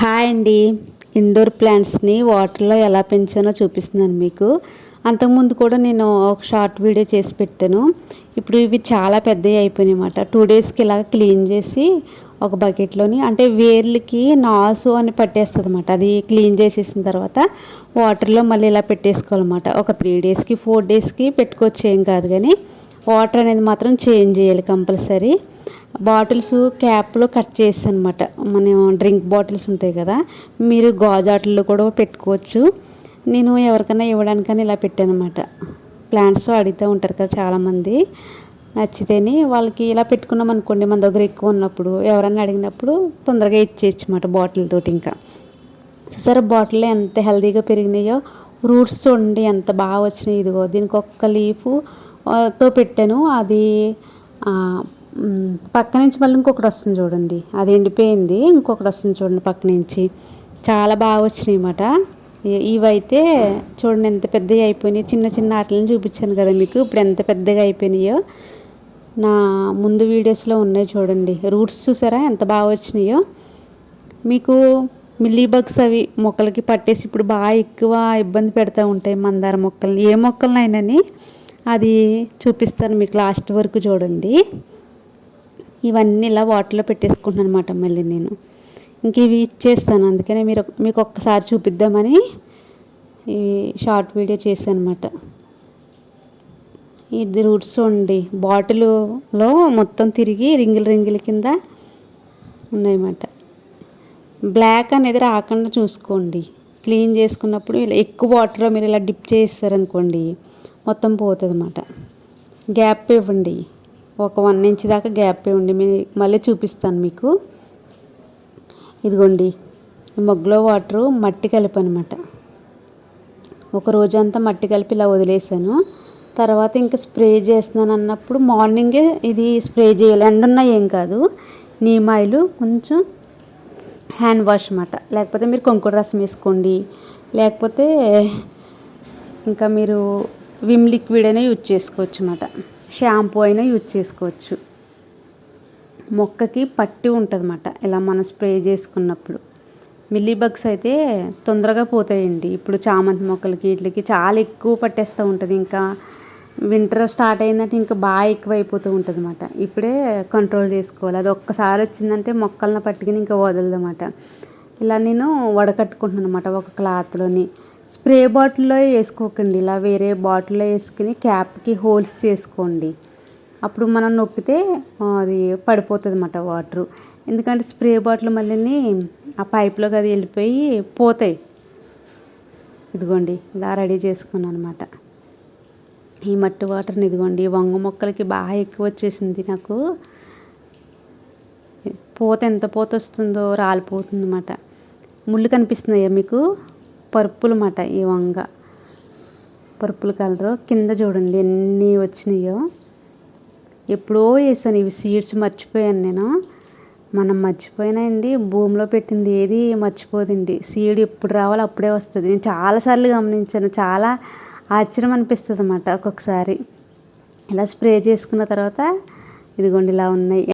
Hi అండి. Indoor ప్లాంట్స్ని వాటర్లో ఎలా పెంచానో చూపిస్తున్నాను మీకు. అంతకుముందు కూడా నేను ఒక షార్ట్ వీడియో చేసి పెట్టాను. ఇప్పుడు ఇవి చాలా పెద్దవి అయిపోయినాయి అన్నమాట. టూ డేస్కి ఇలా క్లీన్ చేసి ఒక బకెట్లోని అంటే వేర్లకి నాసు అని పట్టేస్తుంది అనమాట అది క్లీన్ చేసేసిన తర్వాత వాటర్లో మళ్ళీ ఇలా పెట్టేసుకోవాలన్నమాట. ఒక త్రీ డేస్కి ఫోర్ డేస్కి పెట్టుకోవచ్చు ఏం కాదు కానీ వాటర్ అనేది మాత్రం చేంజ్ చేయాలి కంపల్సరీ. బాటిల్స్ క్యాప్లో కట్ చేసి అనమాట మనం డ్రింక్ బాటిల్స్ ఉంటాయి కదా మీరు గాజాటల్లో కూడా పెట్టుకోవచ్చు. నేను ఎవరికైనా ఇవ్వడానికని ఇలా పెట్టానమాట. అనమాట ప్లాంట్స్ అడుగుతూ ఉంటారు కదా చాలామంది. నచ్చితేనే వాళ్ళకి ఇలా పెట్టుకున్నాం అనుకోండి మన దగ్గర ఎక్కువ ఉన్నప్పుడు ఎవరైనా అడిగినప్పుడు తొందరగా ఇచ్చేయచ్చు అన్నమాట బాటిల్ తోటి ఇంకా. చూసారా బాటిల్ ఎంత హెల్తీగా పెరిగినాయో? రూట్స్ ఉండి ఎంత బాగా వచ్చినాయి. ఇదిగో దీనికి ఒక్క లీఫ్తో పెట్టాను. అది పక్క నుంచి మళ్ళీ ఇంకొకటి వస్తుంది చూడండి. అది ఎండిపోయింది ఇంకొకటి వస్తుంది చూడండి పక్క నుంచి చాలా బాగా వచ్చినాయి అన్నమాట. ఇవైతే చూడండి ఎంత పెద్దగా అయిపోయినాయి. చిన్న చిన్న ఆటలను చూపించాను కదా మీకు. ఇప్పుడు ఎంత పెద్దగా అయిపోయినాయో. నా ముందు వీడియోస్లో ఉన్నాయి చూడండి. రూట్స్ చూసారా? ఎంత బాగా వచ్చినాయో. మీకు మిల్లీ బగ్స్ అవి మొక్కలకి పట్టేసి ఇప్పుడు బాగా ఎక్కువ ఇబ్బంది పెడతా ఉంటాయి మందార మొక్కల్ని ఏ మొక్కలనైనాని అది చూపిస్తాను మీకు లాస్ట్ వరకు చూడండి. ఇవన్నీ ఇలా వాటర్లో పెట్టేసుకుంటున్నాను అనమాట మళ్ళీ నేను. ఇంక ఇవి ఇచ్చేస్తాను. అందుకనే మీరు మీకు ఒక్కసారి చూపిద్దామని ఈ షార్ట్ వీడియో చేశాను అనమాట ఇది రూట్స్ ఉండి బాటిల్లో మొత్తం తిరిగి రింగిల్ రింగిల్ కింద ఉన్నాయన్నమాట. బ్లాక్ అనేది రాకుండా చూసుకోండి. క్లీన్ చేసుకున్నప్పుడు ఇలా ఎక్కువ వాటర్లో మీరు ఇలా డిప్ చేస్తారనుకోండి మొత్తం పోతుంది అన్నమాట గ్యాప్ ఇవ్వండి. ఒక వన్ ఇంచ్ దాకా గ్యాప్ ఇవ్వండి మీ మళ్ళీ చూపిస్తాను మీకు. ఇదిగోండి మొగ్గులో వాటరు మట్టి కలిపి అనమాట ఒక రోజంతా మట్టి కలిపి ఇలా వదిలేసాను. తర్వాత ఇంకా స్ప్రే చేస్తున్నాను అన్నప్పుడు మార్నింగే ఇది స్ప్రే చేయాలి. ఎండున్నా ఏం కాదు. నీమాయిలు కొంచెం హ్యాండ్ వాష్ అనమాట లేకపోతే మీరు కొంకుడు రసం వేసుకోండి. లేకపోతే ఇంకా మీరు విమ్ లిక్విడ్ అనే యూజ్ చేసుకోవచ్చు అన్నమాట. షాంపూ అయినా యూజ్ చేసుకోవచ్చు. మొక్కకి పట్టి ఉంటుంది అన్నమాట ఇలా మనం స్ప్రే చేసుకున్నప్పుడు. మిల్లీ బగ్స్ అయితే తొందరగా పోతాయండి. ఇప్పుడు చామంతి మొక్కలకి వీటికి చాలా ఎక్కువ పట్టేస్తూ ఉంటుంది. ఇంకా వింటర్ స్టార్ట్ అయిందంటే ఇంకా బాగా ఎక్కువ అయిపోతూ ఉంటుంది అనమాట ఇప్పుడే కంట్రోల్ చేసుకోవాలి. అది ఒక్కసారి వచ్చిందంటే మొక్కలను పట్టుకుని ఇంకా వదలదన్నమాట. ఇలా నేను వడకట్టుకుంటున్నాను అనమాట ఒక క్లాత్లోని. స్ప్రే బాటిల్లో వేసుకోకండి. ఇలా వేరే బాటిల్లో వేసుకుని క్యాప్కి హోల్స్ చేసుకోండి. అప్పుడు మనం నొక్కితే అది పడిపోతుంది అన్నమాట వాటరు. ఎందుకంటే స్ప్రే బాటిల్ మళ్ళీ ఆ పైప్లోకి అది వెళ్ళిపోయి పోతాయి. ఇదిగోండి ఇలా రెడీ చేసుకున్నాను అనమాట ఈ మట్టి వాటర్ని ఇదిగోండి వంగ మొక్కలకి బాగా ఎక్కువ వచ్చేసింది నాకు. పోత ఎంత పోత వస్తుందో రాలిపోతుంది అన్నమాట ముళ్ళు కనిపిస్తున్నాయా మీకు? పర్పుల్ మాట ఈ వంగ. Purple colour. కింద చూడండి ఎన్ని వచ్చినాయో. ఎప్పుడో వేసాను ఇవి సీడ్స్ మర్చిపోయాను నేను. మనం మర్చిపోయినాయండి. భూమిలో పెట్టింది ఏది మర్చిపోదండి. సీడ్ ఎప్పుడు రావాలో అప్పుడే వస్తుంది. నేను చాలాసార్లు గమనించాను. చాలా ఆశ్చర్యం అనిపిస్తుంది అన్నమాట ఒక్కొక్కసారి. ఇలా స్ప్రే చేసుకున్న తర్వాత ఇదిగోండి ఇలా ఉన్నాయి.